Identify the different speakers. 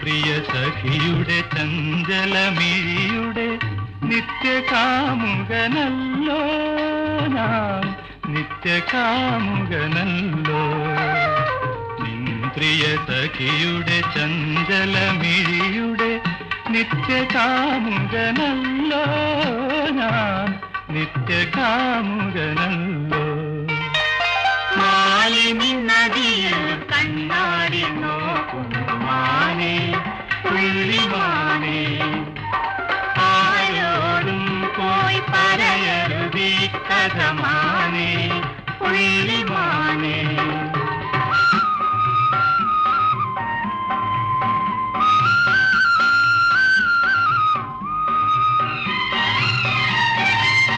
Speaker 1: പ്രിയ സഖിയുടെ ചഞ്ചലമിഴിയുടെ നിത്യകാമുകനല്ലോ ഞാൻ. നിത്യകാമുകനല്ലോ. പ്രിയ സഖിയുടെ ചഞ്ചലമിഴിയുടെ നിത്യകാമുകനല്ലോ ഞാൻ. നിത്യകാമുകനല്ലോ. മാലിനി നദിയിൽ കണ്ണാടി നോക്കുന്നു മാനേ പുള്ളിമാനേ ആരോടും പോയി പറയരുതി കഥമാനേ പുള്ളിമാനേ